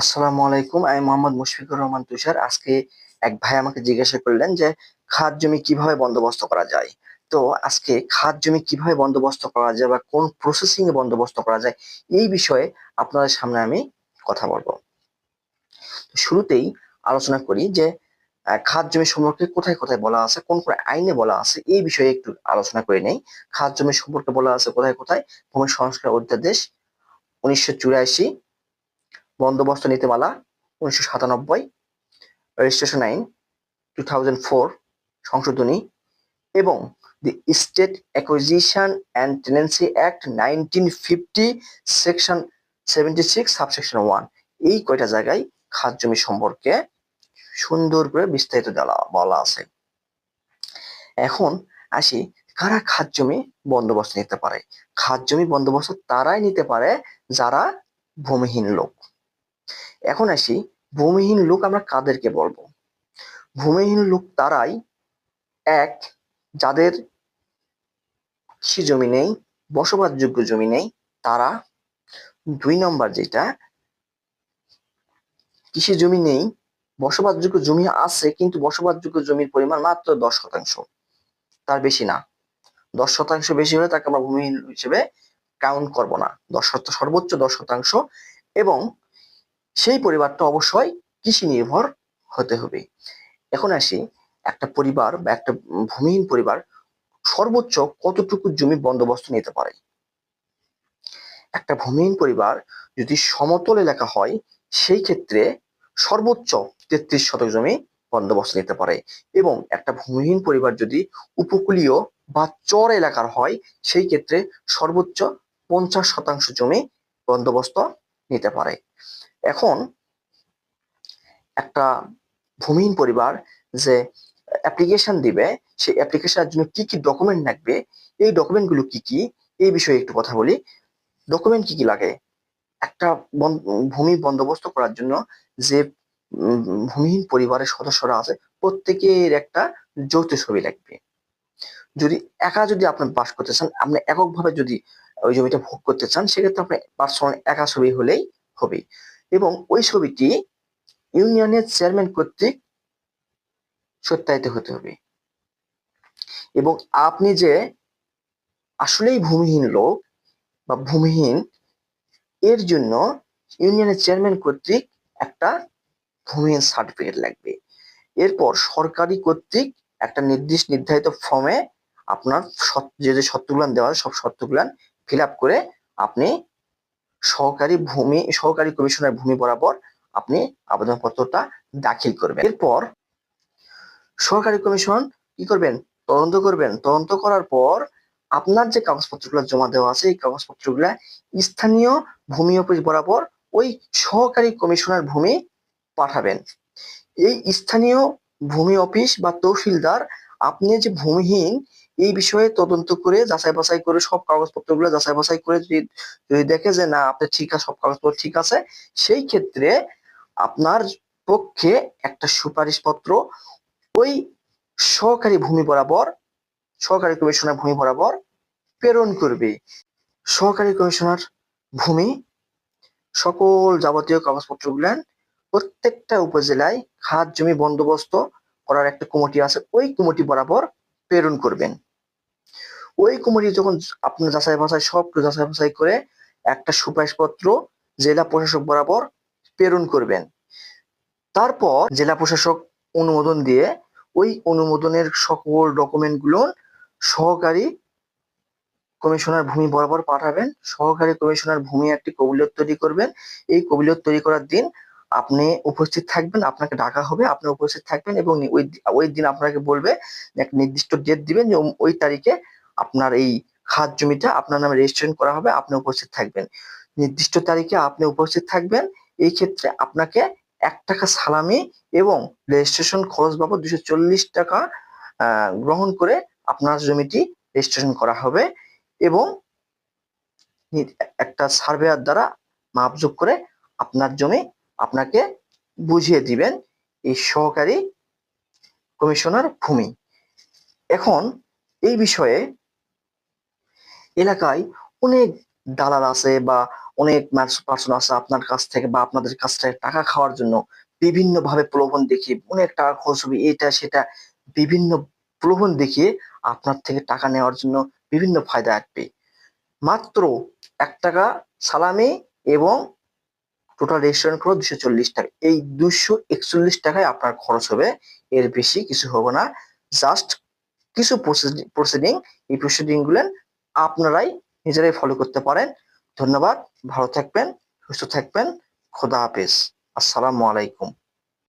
আসসালামু আলাইকুম, আমি মোহাম্মদ মুশফিকুর রহমান তুষার। আজকে এক ভাই আমাকে জিজ্ঞাসা করলেন যে, খাদ জমি কীভাবে বন্দোবস্ত করা যায়? তো আজকে খাত জমি কীভাবে বন্দোবস্ত করা যায় বা কোন প্রসেসিং এ বন্দোবস্ত করা যায়, এই বিষয়ে আপনাদের সামনে আমি কথা বলব। শুরুতেই আলোচনা করি যে খাত জমি সম্পর্কে কোথায় কোথায় বলা আছে, কোন কোন আইনে বলা আছে, এই বিষয়ে একটু আলোচনা করে নেই। খাত জমি সম্পর্কে বলা আছে কোথায় কোথায়, ভূমি সংস্কার অধ্যাদেশ উনিশশো চুরাশি বন্দোবস্ত নীতিমালা উনিশশো সাতানব্বই রেজিস্ট্রেশন আইন টু থাউজেন্ড ফোর সংশোধনী এবং the state acquisition and tenancy act nineteen fifty section seventy six subsection one এই কয়টা জায়গায় খাত জমি সম্পর্কে সুন্দর করে বিস্তারিত বলা আছে। এখন আসি, কারা খাত জমি বন্দোবস্ত নিতে পারে? খাত জমি বন্দোবস্ত তারাই নিতে পারে যারা ভূমিহীন লোক। এখন আসি ভূমিহীন লোক আমরা কাদেরকে বলব? ভূমিহীন লোক তারাই এক, যাদের কৃষি জমি নেই, বসবাসযোগ্য জমি নেই, তারা দুই নম্বর যেটা, কৃষি জমি নেই, বসবাসযোগ্য জমি আছে, কিন্তু বসবাসযোগ্য জমির পরিমাণ মাত্র দশ শতাংশ। তার বেশি না। দশ শতাংশ বেশি হলে তাকে আমরা ভূমিহীন হিসেবে কাউন্ট করব না। দশ সর্বোচ্চ দশ শতাংশ এবং সেই পরিবারটা অবশ্যই কৃষি নির্ভর হতে হবে। এখন আসি একটা পরিবার বা একটা ভূমিহীন পরিবার সর্বোচ্চ কতটুকু জমি বন্দোবস্ত নিতে পারে? একটা ভূমিহীন পরিবার যদি সমতল এলাকা হয়, সেই ক্ষেত্রে সর্বোচ্চ তেত্রিশ শতক জমি বন্দোবস্ত নিতে পারে এবং একটা ভূমিহীন পরিবার যদি উপকূলীয় বা চর এলাকার হয়, সেই ক্ষেত্রে সর্বোচ্চ পঞ্চাশ শতাংশ জমি বন্দোবস্ত নিতে পারে। এখন একটা ভূমিহীন পরিবার যে অ্যাপ্লিকেশন দিবে, সেই অ্যাপ্লিকেশনের জন্য কি কি ডকুমেন্ট লাগবে, এই ডকুমেন্টগুলো কি কি, এই বিষয়ে একটু কথা বলি। ডকুমেন্ট কি কি লাগে? একটা ভূমি বন্দোবস্ত করার জন্য যে ভূমিহীন পরিবারের সদস্যরা আছে, প্রত্যেকের একটা যৌথ ছবি লাগবে। যদি একা যদি আপনি বাস করতে চান, আপনি এককভাবে যদি ওই জমিটা ভোগ করতে চান, সেক্ষেত্রে আপনার পার্সোনাল একা ছবি হলেই হবে এবং ওই ছবিটি ইউনিয়নের চেয়ারম্যান কর্তৃক সত্যায়িত হতে হবে। এবং আপনি যে আসলেই ভূমিহীন লোক বা ভূমিহীন, এর জন্য ইউনিয়নের চেয়ারম্যান কর্তৃক একটা ভূমিহীন সার্টিফিকেট লাগবে। এরপর সরকারি কর্তৃক একটা নির্দিষ্ট নির্ধারিত ফর্মে আপনার যে যে সত্যগুলান দেওয়া সব সত্যগুলান ফিল আপ করে আপনি সহকারী ভূমি, সহকারী কমিশনার ভূমি বরাবর আপনি আবেদনপত্রটা দাখিল করবেন। এরপর সহকারী কমিশন কি করবেন? তদন্ত করবেন। তদন্ত করার পর আপনার যে কাগজপত্রগুলো জমা দেওয়া আছে, এই কাগজপত্রগুলা স্থানীয় ভূমি অফিস বরাবর ওই সহকারী কমিশনার ভূমি পাঠাবেন। এই স্থানীয় ভূমি অফিস বা তহসিলদার আপনি যে ভূমিহীন এই বিষয়ে তদন্ত করে, যাচাই বাছাই করে, সব কাগজপত্রগুলো যাচাই বাছাই করে যদি যদি দেখে যে না আপনি ঠিক আছে, সব কাগজপত্র ঠিক আছে, সেই ক্ষেত্রে আপনার পক্ষে একটা সুপারিশ পত্র ওই সহকারী ভূমি বরাবর, সহকারী কমিশনার ভূমি বরাবর প্রেরণ করবে। সহকারী কমিশনার ভূমি সকল যাবতীয় কাগজপত্রগুলো প্রত্যেকটা উপজেলায় খাত জমি বন্দোবস্ত করার একটা কমিটি আছে, ওই কমিটি বরাবর প্রেরণ করবেন। ওই কমিটি যখন আপনার যাচাই বাছাই সব যাচাই বাছাই করে একটা সুপারিশপত্র জেলা প্রশাসক বরাবর প্রেরণ করবেন। তারপর জেলা প্রশাসক অনুমোদন দিয়ে ওই অনুমোদনের সকল ডকুমেন্টগুলো সহকারী কমিশনার ভূমি বরাবর পাঠাবেন। সহকারী কমিশনার ভূমি একটি কবিলত তৈরি করবেন। এই কবিলিয়ত তৈরি করার দিন আপনি উপস্থিত থাকবেন, আপনাকে ডাকা হবে, আপনি উপস্থিত থাকবেন এবং ওই ওই দিন আপনাকে বলবে এক নির্দিষ্ট ডেট দিবেন যে ওই তারিখে আপনার এই খাত জমিটা আপনার নামে রেজিস্ট্রেশন করা হবে, আপনি উপস্থিত থাকবেন। নির্দিষ্ট তারিখে আপনি উপস্থিত থাকবেন, এই ক্ষেত্রে আপনাকে এক টাকা সালামি এবং রেজিস্ট্রেশন খরচ বাবদ দুশো চল্লিশ টাকা গ্রহণ করে আপনার জমিটি রেজিস্ট্রেশন করা হবে এবং একটা সার্ভেয়ার দ্বারা মাপযোগ করে আপনার জমি আপনাকে বুঝিয়ে দিবেন এই সহকারী কমিশনার ভূমি। এখন এই বিষয়ে এলাকায় অনেক দালাল আছে বা অনেক পার্সন আছে আপনার কাছ থেকে বা আপনাদের কাছ থেকে টাকা খাওয়ার জন্য বিভিন্ন ভাবে প্রলোভন দেখিয়ে অনেক টাকা খরচ হবে এটা সেটা বিভিন্ন প্রলোভন দেখিয়ে আপনার থেকে টাকা নেওয়ার জন্য বিভিন্ন ফায়দা আসবে। মাত্র এক টাকা সালামি এবং টোটাল রেস্টুরেন্ট খরচ দুশো চল্লিশ টাকা। এই দুশো একচল্লিশ টাকায় আপনার খরচ হবে, এর বেশি কিছু হবে না। জাস্ট কিছু প্রসিডিং এই প্রসিডিংগুলো আপনারাই নিজেরাই ফলো করতে পারেন। ধন্যবাদ। ভালো থাকবেন সুস্থ থাকবেন। খোদা হাফিজ। আসসালামু আলাইকুম।